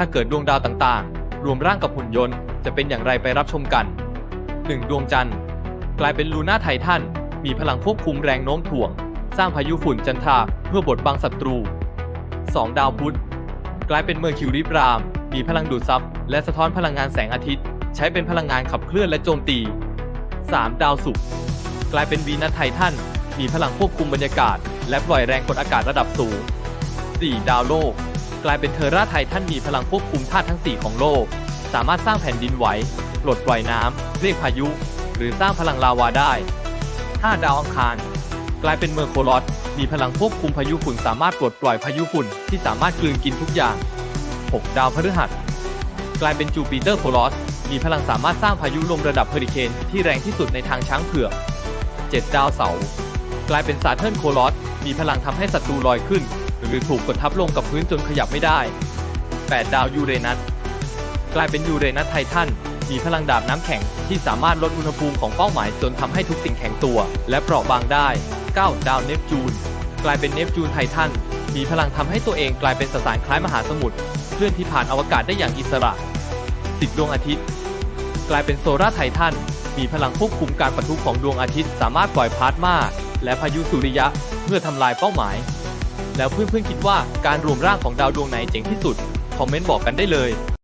ถ้าเกิดดวงดาวต่างๆ รวมร่างกับหุ่นยนต์จะเป็นอย่างไรไปรับชมกัน 1. ดวงจันทร์ กลายเป็นลูน่าไททันมีพลังควบคุมแรงโน้มถ่วง สร้างพายุฝุ่นจันทราเพื่อบดบังศัตรู 2. ดาวพุธ กลายเป็นเมอร์คิวรีปราม มีพลังดูดซับและสะท้อนพลังงานแสงอาทิตย์ ใช้เป็นพลังงานขับเคลื่อนและโจมตี 3. ดาวศุกร์กลายเป็นวีนัสไททันมีพลังควบคุมบรรยากาศ และปล่อยแรงกดอากาศระดับสูง 4. ดาวโลก กลายเป็นเทอร่าไททันมีพลังควบคุมธาตุทั้ง 4 ของโลก สามารถสร้างแผ่นดินไหวปลดปล่อยน้ำเรียกพายุ หรือสร้างพลังลาวาได้ 5. ดาวอังคาร กลายเป็นเมอร์โคลอสมีพลังควบคุมพายุฝุ่นสามารถปลดปล่อยพายุฝุ่นที่สามารถกลืนกินทุกอย่าง 6. ดาวพฤหัส กลายเป็นจูปิเตอร์โคลอสมีพลังสามารถสร้างพายุลมระดับเฮอริเคนที่แรงที่สุดในทางช้างเผือก 7 ดาวเสาร์กลายเป็นซาเทิร์นโคลอสมีพลังทำให้ศัตรูลอยขึ้น หรือถูกกดทับลงกับพื้นจนขยับไม่ได้ 8 ดาวยูเรนัสกลายเป็นยูเรนัสไททันมีพลังดาบน้ำแข็งที่สามารถลดอุณหภูมิของเป้าหมายจนทำให้ทุกสิ่งแข็งตัว และเปราะบางได้ 9 ดาวเนปจูน กลายเป็นเนปจูนไททันมีพลังทำให้ตัวเองกลายเป็นสสารคล้ายมหาสมุทรเคลื่อนที่ผ่านอวกาศได้อย่างอิสระ10ดวงอาทิตย์ กลายเป็นโซลาร์ไททันมีพลังควบคุมการปะทุของดวงอาทิตย์ สามารถปล่อยพลาสมาและพายุสุริยะเพื่อทำลายเป้าหมาย แล้วเพื่อนๆคิดว่าการรวมร่างของดาวดวงไหนเจ๋งที่สุด คอมเมนต์บอกกันได้เลย